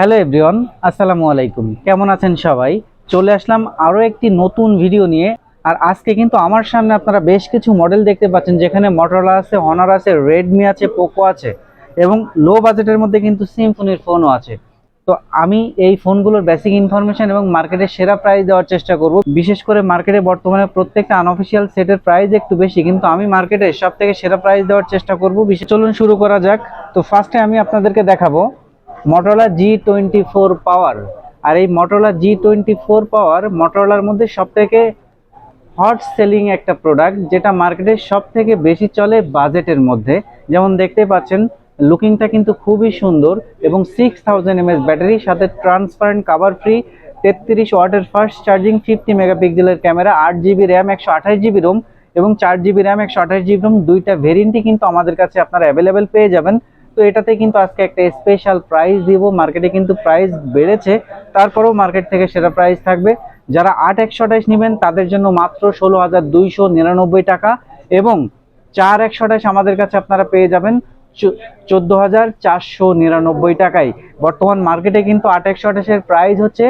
Hello everyone, আসসালামু আলাইকুম। কেমন আছেন সবাই? চলে আসলাম আরও একটি নতুন ভিডিও নিয়ে। আর আজকে কিন্তু আমার সামনে আপনারা বেশ কিছু মডেল দেখতে পাচ্ছেন, যেখানে মটোরোলা আছে হনার আছে রেডমি আছে পোকো আছে এবং লো বাজেটের মধ্যে কিন্তু সিম্ফনির ফোনও আছে। তো আমি এই ফোনগুলোর বেসিক ইনফরমেশন এবং মার্কেটের সেরা প্রাইস দেওয়ার চেষ্টা করব। বিশেষ করে মার্কেটে বর্তমানে প্রত্যেকটা আনঅফিসিয়াল সেটের প্রাইস একটু বেশি, কিন্তু আমি মার্কেটে সব থেকে সেরা প্রাইস দেওয়ার চেষ্টা করব। বিশেষ চলুন শুরু করা যাক। তো ফার্স্টে আমি আপনাদেরকে দেখাবো Motorola G twenty four power আর এই Motorola G twenty four power মটোরোলার মধ্যে সব থেকে হট সেলিং একটা প্রোডাক্ট যেটা মার্কেটে সব থেকে বেশি চলে বাজেটের মধ্যে। যেমন দেখতে পাচ্ছেন লুকিংটা কিন্তু খুবই সুন্দর এবং সিক্স থাউজেন্ড এমএস ব্যাটারি সাথে ট্রান্সপারেন্ট কাভার ফ্রি তেত্রিশ ওয়াটের ফার্স্ট চার্জিং ফিফটি মেগাপিক্সেলের ক্যামেরা আট জিবি র্যাম একশো আঠাশ জিবি রোম এবং চার জিবি র্যাম একশো আঠাশ জিবি রোম দুইটা ভেরিয়েন্টই কিন্তু আমাদের কাছে আপনারা অ্যাভেলেবেল পেয়ে যাবেন। তো এটাতে কিন্তু আজকে একটা স্পেশাল প্রাইস দিব। মার্কেটে কিন্তু প্রাইস বেড়েছে। তারপরেও মার্কেট থেকে সেরা প্রাইস থাকবে। যারা আট একশো আঠাশ নেবেন, তাদের জন্য মাত্র ষোলো হাজার দুইশো নিরানব্বই টাকা এবং চার একশো আঠাশ আমাদের কাছে আপনারা পেয়ে যাবেন চোদ্দ হাজার চারশো নিরানব্বই টাকায়। বর্তমান মার্কেটে কিন্তু আট একশো আঠাশের প্রাইস হচ্ছে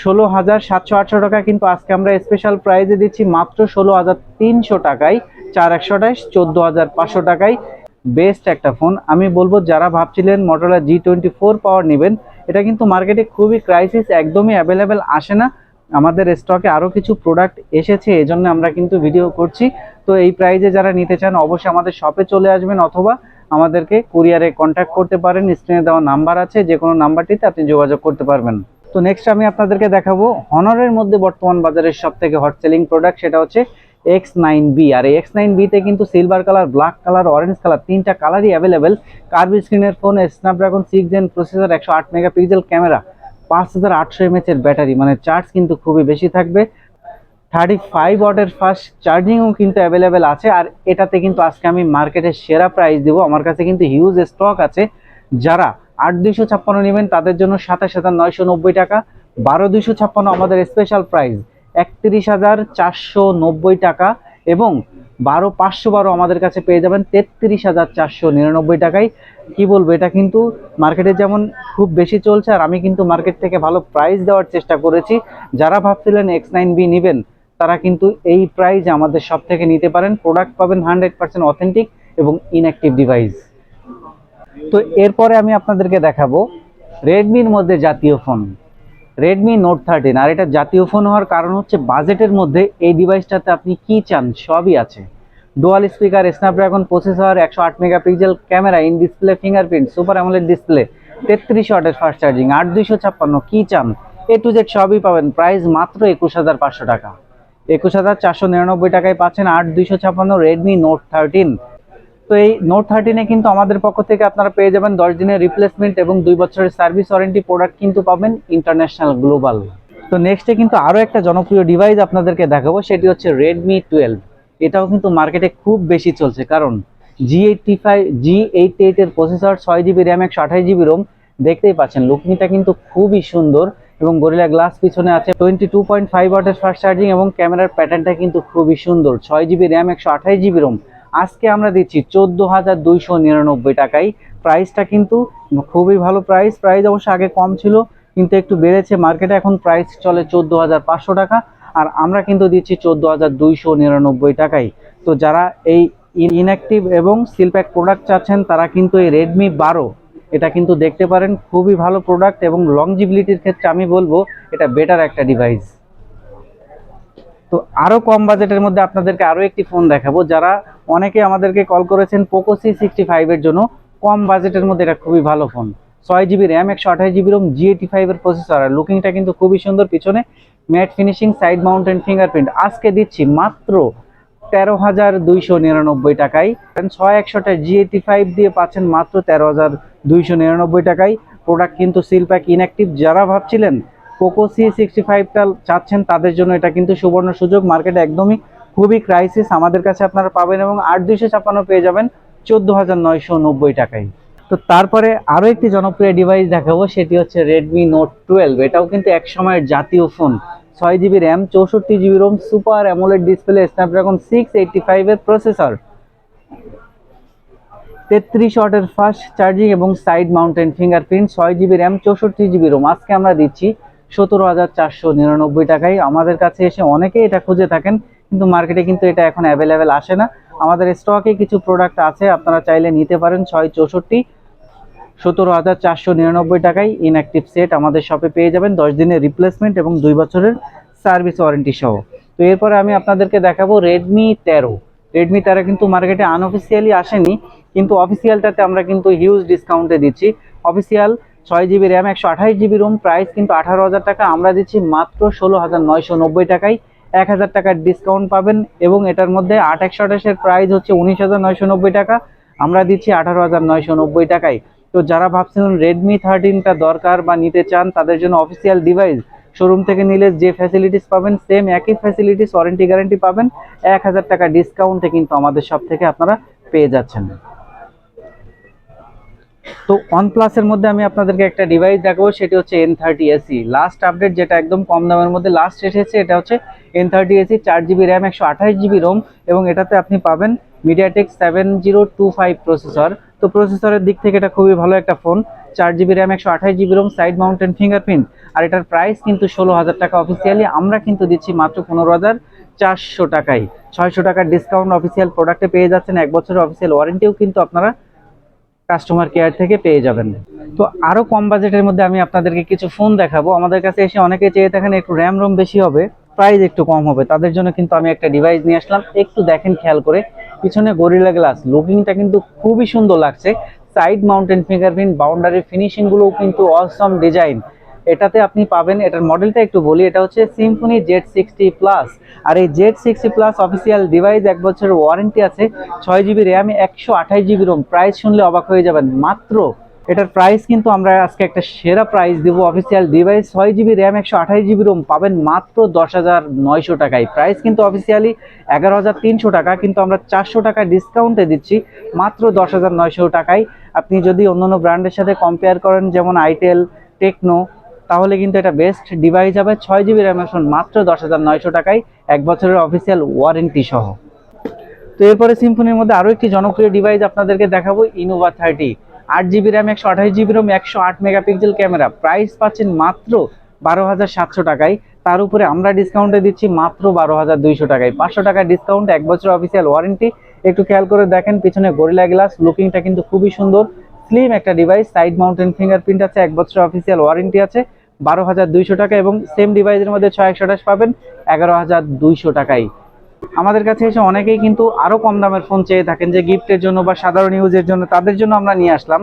ষোলো হাজার সাতশো আটশো টাকা। কিন্তু আজকে আমরা স্পেশাল প্রাইজে দিচ্ছি মাত্র ষোলো হাজার তিনশো টাকায়, চার একশো আঠাশ, চোদ্দ হাজার পাঁচশো টাকায়। বেস্ট একটা ফোন আমি বলব, যারা ভাবছিলেন Motorola G twenty four power নেবেন, এটা কিন্তু মার্কেটে খুবই ক্রাইসিস একদমই অ্যাভেলেবেল আসে না। আমাদের স্টকে আরও কিছু প্রোডাক্ট এসেছে, এজন্য আমরা কিন্তু ভিডিও করছি। তো এই প্রাইজে যারা নিতে চান, অবশ্যই আমাদের শপে চলে আসবেন, অথবা আমাদেরকে কুরিয়ারে কন্ট্যাক্ট করতে পারেন। স্ক্রিনে দেওয়া নাম্বার আছে, যে কোনো নাম্বারটিতে আপনি যোগাযোগ করতে পারবেন। তো নেক্সট আমি আপনাদেরকে দেখাবো হনরের মধ্যে বর্তমান বাজারের সব থেকে হট সেলিং প্রোডাক্ট সেটা হচ্ছে এক্স নাইন বি আর এক্স নাইন বিতে কিন্তু silver colour black colour orange colour তিনটা কালারই অ্যাভেলেবেল কার্ভ স্ক্রিনের phone Snapdragon six Gen processor একশো আট মেগাপিক্সেল ক্যামেরা পাঁচ হাজার আটশো এমএচ এর ব্যাটারি মানে চার্জ কিন্তু খুবই বেশি থাকবে। থার্টি ফাইভ ওয়াটের ফাস্ট চার্জিংও কিন্তু অ্যাভেলেবেল আছে, আর এটাতে কিন্তু আজকে আমি মার্কেটের সেরা প্রাইস দেবো। আমার কাছে কিন্তু হিউজ স্টক আছে। যারা আট দুইশো ছাপ্পান্ন নেবেন, তাদের জন্য সাতাশ হাজার নয়শো নব্বই টাকা। বারো দুইশো ছাপ্পান্ন আমাদের স্পেশাল প্রাইস একত্রিশ হাজার চারশো নব্বই টাকা এবং বারো পাঁচশো বারো আমাদের কাছে পেয়ে যাবেন তেত্রিশ হাজার চারশো নিরানব্বই টাকায়। কি বলব, এটা কিন্তু মার্কেটে যেমন খুব বেশি চলছে, আর আমি কিন্তু মার্কেট থেকে ভালো প্রাইস দেওয়ার চেষ্টা করেছি। যারা ভাবছিলেন এক্স নাইন বি নেবেন, তারা কিন্তু এই প্রাইস আমাদের সব থেকে নিতে পারেন। প্রোডাক্ট পাবেন হান্ড্রেড পার্সেন্ট অথেন্টিক এবং ইনঅ্যাক্টিভ ডিভাইস তো এরপরে আমি আপনাদেরকে দেখাবো রেডমির মধ্যে জাতীয় ফোন রেডমি নোট থার্টিন আর এটা জাতীয় ফোন হওয়ার কারণ হচ্ছে বাজেটের মধ্যে এই ডিভাইসটাতে আপনি কি চান সবই আছে। ডুয়াল স্পিকার স্ন্যাপড্রাগন প্রসেসর একশো আট megapixel camera in display fingerprint super AMOLED display তেত্রিশ ওয়াটের ফাস্ট চার্জিং আট দুইশো ছাপ্পান্ন, কি চান? এ টু জেড সবই পাবেন। প্রাইস মাত্র একুশ হাজার পাঁচশো টাকা। একুশ হাজার চারশো নিরানব্বই টাকায় পাচ্ছেন আট দুইশো ছাপ্পান্ন রেডমি নোট থার্টিন তো এই নোট থার্টিনে কিন্তু আমাদের পক্ষ থেকে আপনারা পেয়ে যাবেন দশ দিনের রিপ্লেসমেন্ট এবং দুই বছরের সার্ভিস ওয়ারেন্টি প্রোডাক্ট কিন্তু পাবেন ইন্টারন্যাশনাল গ্লোবাল তো নেক্সটে কিন্তু আরও একটা জনপ্রিয় ডিভাইস আপনাদেরকে দেখাবো, সেটি হচ্ছে রেডমি টুয়েলভ এটাও কিন্তু মার্কেটে খুব বেশি চলছে, কারণ G eighty five G eight এইটের প্রসেসর ছয় জিবি র্যাম একশো আঠাশ জিবি রোম দেখতেই পাচ্ছেন, লুকনিটা কিন্তু খুবই সুন্দর এবং গরিলা গ্লাস পিছনে আছে টোয়েন্টি টু পয়েন্ট ফাইভ ওয়াটের ফাস্ট চার্জিং এবং ক্যামেরার প্যাটার্নটা কিন্তু খুবই সুন্দর, ছয় জিবি র্যাম একশো আঠাশ জিবি রোম আজকে আমরা দিচ্ছি চোদ্দ হাজার দুইশো নিরানব্বই টাকায়। প্রাইসটা কিন্তু খুবই ভালো প্রাইস। প্রাইস অবশ্য আগে কম ছিল, কিন্তু একটু বেড়েছে। মার্কেটে এখন প্রাইস চলে চোদ্দ হাজার পাঁচশো টাকা, আর আমরা কিন্তু দিচ্ছি চোদ্দ হাজার দুইশো নিরানব্বই টাকায়। তো যারা এই ইনঅ্যাক্টিভ এবং সিলপ্যাক প্রোডাক্ট চাচ্ছেন, তারা কিন্তু এই রেডমি বারো, এটা কিন্তু দেখতে পারেন, খুবই ভালো প্রোডাক্ট এবং লংজিবিলিটির ক্ষেত্রে আমি বলব, এটা বেটার একটা ডিভাইস তো আরও কম বাজেটের মধ্যে আপনাদেরকে আরও একটি ফোন দেখাবো। যারা অনেকে আমাদেরকে কল করেছেন পোকো সি সিক্সটি ফাইভের জন্য। কম বাজেটের মধ্যে এটা খুবই ভালো ফোন ছয় জিবি র্যাম একশো আঠাশ জিবি রোম জি এইটি ফাইভের প্রসেসর আর লুকিংটা কিন্তু খুবই সুন্দর পিছনে। Matte finishing side mounted fingerprint আজকে দিচ্ছি মাত্র তেরো হাজার দুইশো নিরানব্বই টাকায়। ছয় একশোটা জি এইটি ফাইভ দিয়ে পাচ্ছেন মাত্র তেরো হাজার দুইশো নিরানব্বই টাকায়। প্রোডাক্ট কিন্তু সিল প্যাক ইনঅ্যাক্টিভ যারা ভাবছিলেন পোকো সি সিক্সটি ফাইভটা চাচ্ছেন, তাদের জন্য এটা কিন্তু সুবর্ণ সুযোগ। মার্কেটে একদমই খুবই ক্রাইসিস আমাদের কাছে আপনারা পাবেন এবং আট দুইশো ছাপ্পান্ন পেয়ে যাবেন চোদ্দ হাজার নয়শো নব্বই টাকায়। তো তারপরে আরও একটি জনপ্রিয় ডিভাইস দেখাবো, সেটি হচ্ছে রেডমি নোট টুয়েলভ এটাও কিন্তু এক সময়ের জাতীয় ফোন ছয় জিবি র্যাম চৌষট্টি GB ROM super AMOLED display Snapdragon six eighty ফাইভের প্রসেসর তেত্রিশ ওয়াটের ফাস্ট চার্জিং এবং সাইড মাউন্টেন ফিঙ্গারপ্রিন্ট ছয় জিবি র্যাম চৌষট্টি জিবি রোম আজকে আমরা দিচ্ছি সতেরো হাজার চারশো নিরানব্বই টাকায়। আমাদের কাছে এসে অনেকেই এটা খুঁজে থাকেন কিন্তু মার্কেটে কিন্তু এটা এখন অ্যাভেলেবেল আসে না। আমাদের স্টকে কিছু প্রোডাক্ট আছে, আপনারা চাইলে নিতে পারেন ছয় চৌষট্টি সতেরো হাজার চারশো নিরানব্বই টাকায় ইনঅ্যাক্টিভ সেট আমাদের শপে পেয়ে যাবেন। দশ দিনের রিপ্লেসমেন্ট এবং দুই বছরের সার্ভিস ওয়ারেন্টি সহ। তো এরপরে আমি আপনাদেরকে দেখাবো রেডমি তেরো। রেডমি তেরো কিন্তু মার্কেটে আনঅফিসিয়ালি আসেনি, কিন্তু অফিসিয়ালটাতে আমরা কিন্তু হিউজ ডিসকাউন্টে দিচ্ছি। অফিসিয়াল ছয় জিবি র্যাম একশো আঠাশ জিবি রুম প্রাইস কিন্তু আঠারো হাজার টাকা, আমরা দিচ্ছি মাত্র ষোলো হাজার নয়শো নব্বই টাকায়। এক হাজার টাকার ডিসকাউন্ট পাবেন এবং এটার মধ্যে আট একশো আঠাশের প্রাইস হচ্ছে উনিশ হাজার নয়শো নব্বই টাকা। আমরা দিচ্ছি আঠারো হাজার নয়শো নব্বই টাকায়। তো যারা ভাবছিলেন রেডমি থার্টিনটা দরকার বা নিতে চান, তাদের জন্য অফিসিয়াল ডিভাইস শোরুম থেকে নিলে যে ফ্যাসিলিটিস পাবেন সেম একই ফ্যাসিলিটিস ওয়ারেন্টি গ্যারান্টি পাবেন। এক হাজার টাকা ডিসকাউন্টে কিন্তু আমাদের সব থেকে আপনারা পেয়ে যাচ্ছেন। তো ওয়ানপ্লাসের মধ্যে আমি আপনাদেরকে একটা ডিভাইস দেখাবো, সেটি হচ্ছে N thirty AC last update যেটা একদম কম দামের মধ্যে লাস্ট এসেছে, এটা হচ্ছে এন থার্টি এসি চার জিবি র্যাম একশো আঠাশ জিবি রোম এবং এটাতে আপনি পাবেন MediaTek seven zero two five processor তো প্রসেসরের দিক থেকে এটা খুবই ভালো একটা ফোন চার জিবি র্যাম একশো আঠাশ GB ROM side mounted fingerprint আর এটার প্রাইস কিন্তু ষোলো হাজার টাকা অফিসিয়ালি আমরা কিন্তু দিচ্ছি মাত্র পনেরো হাজার চারশো টাকায়। ছয়শো টাকার ডিসকাউন্ট অফিসিয়াল প্রোডাক্টে পেয়ে যাচ্ছেন। এক বছরের অফিসিয়াল ওয়ারেন্টিও কিন্তু আপনারা কাস্টমার কেয়ার থেকে পেয়ে যাবেন। তো আরও কম বাজেটের মধ্যে আমি আপনাদেরকে কিছু ফোন দেখাবো। আমাদের কাছে এসে অনেকে চেয়ে থাকেন একটু র্যাম রোম বেশি হবে প্রাইস একটু কম হবে। তাদের জন্য কিন্তু আমি একটা ডিভাইস নিয়ে আসলাম। একটু দেখেন, খেয়াল করে। পিছনে গরিলা গ্লাস লুকিংটা কিন্তু খুবই সুন্দর লাগছে। সাইড মাউন্টেন ফিঙ্গারপ্রিন্ট বাউন্ডারি ফিনিশিংগুলোও কিন্তু অসম ডিজাইন এটাতে আপনি পাবেন, এটার মডেলটা একটু বলি, এটা হচ্ছে সিম্ফনি জেড সিক্সটি প্লাস আর এই Z sixty plus official device এক বছরের ওয়ারেন্টি আছে, ছয় জিবি র্যাম একশো আঠাশ জিবি রোম প্রাইস শুনলে অবাক হয়ে যাবেন। মাত্র এটার প্রাইস কিন্তু আমরা আজকে একটা সেরা প্রাইস দিব। অফিসিয়াল ডিভাইস ছয় জিবি র্যাম একশো আঠাশ জিবি রোম পাবেন মাত্র দশ হাজার নয়শো টাকায়। প্রাইস কিন্তু অফিসিয়ালি এগারো হাজার তিনশো টাকা, কিন্তু আমরা চারশো টাকা ডিসকাউন্টে দিচ্ছি, মাত্র দশ হাজার নয়শো টাকায়। আপনি যদি অন্যান্য ব্র্যান্ডের সাথে কম্পেয়ার করেন, যেমন আইটেল টেকনো তাহলে কিন্তু এটা বেস্ট ডিভাইস হবে ছয় জিবি র্যাম এখন মাত্র দশ হাজার নয়শো টাকায়, এক বছরের অফিসিয়াল ওয়ারেন্টি সহ। তো এরপরে সিম্ফনির মধ্যে আরও একটি জনপ্রিয় ডিভাইস আপনাদেরকে দেখাবো ইনোভা থার্টি আট জিবি র্যাম একশো আঠাশ জিবি রোম একশো আট মেগাপিক্সেল ক্যামেরা প্রাইস পাচ্ছেন মাত্র বারো হাজার সাতশো টাকায়। তার উপরে আমরা ডিসকাউন্টে দিচ্ছি মাত্র বারো হাজার দুইশো টাকায়। পাঁচশো টাকা ডিসকাউন্ট এক বছর অফিসিয়াল ওয়ারেন্টি একটু খেয়াল করে দেখেন, পিছনে গরিলা গ্লাস লুকিংটা কিন্তু খুবই সুন্দর। স্লিম একটা ডিভাইস সাইড মাউন্টেন ফিঙ্গারপ্রিন্ট আছে, এক বছর অফিসিয়াল ওয়ারেন্টি আছে। বারো হাজার দুইশো টাকা এবং সেম ডিভাইসের মধ্যে ছয় একশো আঠাশ পাবেন, এগারো হাজার দুইশো টাকায় আমাদের কাছে এসে অনেকেই কিন্তু আরও কম দামের ফোন চেয়ে থাকেন যে গিফটের জন্য বা সাধারণ ইউজের জন্য, তাদের জন্য আমরা নিয়ে আসলাম।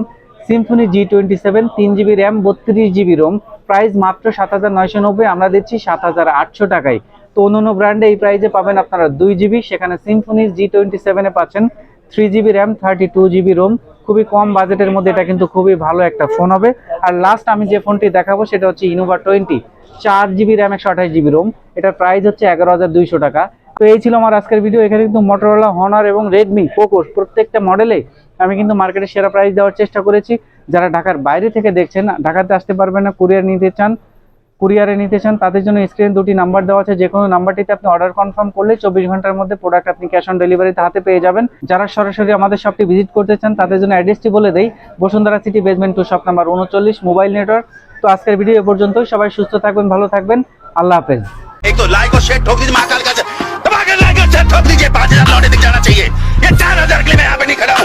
সিম্ফনি জি টোয়েন্টি সেভেন তিন জিবি র্যাম, বত্রিশ জিবি রোম প্রাইস মাত্র সাত হাজার নয়শো নব্বই, আমরা দিচ্ছি সাত হাজার আটশো টাকায়। তো অন্য ব্র্যান্ডে এই প্রাইসে পাবেন আপনারা দুই জিবি, সেখানে সিম্ফনি জি টোয়েন্টি সেভেনে পাচ্ছেন three GB RAM thirty two GB ROM খুবই কম বাজেটের মধ্যে এটা কিন্তু খুবই ভালো একটা ফোন হবে। আর লাস্ট আমি যে ফোনটি দেখাবো সেটা হচ্ছে ইনোভা টোয়েন্টি চার জিবি র্যাম একশো আঠাশ জিবি রোম এটার প্রাইস হচ্ছে এগারো হাজার দুইশো টাকা। তো এই ছিল আমার আজকের ভিডিও এখানে কিন্তু মোটরোলা হনার এবং রেডমি পোকো প্রত্যেকটা মডেলে আমি কিন্তু মার্কেটে সেরা প্রাইস দেওয়ার চেষ্টা করেছি। যারা ঢাকার বাইরে থেকে দেখছেন, ঢাকাতে আসতে পারবেন না কুরিয়ার নিতে চান কুরিয়ারে নিতে চান তাদের জন্য স্ক্রিনে দুটি নাম্বার দেওয়া আছে যে কোনো নাম্বারটিতে আপনি অর্ডার কনফার্ম করলে চব্বিশ ঘন্টার মধ্যে প্রোডাক্ট আপনি ক্যাশ অন ডেলিভারিতে হাতে পেয়ে যাবেন যারা সরাসরি আমাদের শপটি ভিজিট করতে চান তাদের জন্য অ্যাড্রেসটি বলে দেই Bashundhara city basement two shop number উনচল্লিশ মোবাইল নেটওয়ার্ক তো আজকের ভিডিও এ পর্যন্তই সবাই সুস্থ থাকবেন ভালো থাকবেন আল্লাহ হাফেজ एक तो लाइक और शेयर ठोक दीजिए महाकाल का दबा के लाइक और शेयर ठोक दीजिए पांच हजार लौटे दिख जाना चाहिए ये चार हजार के लिए मैं यहाँ पे नहीं खड़ा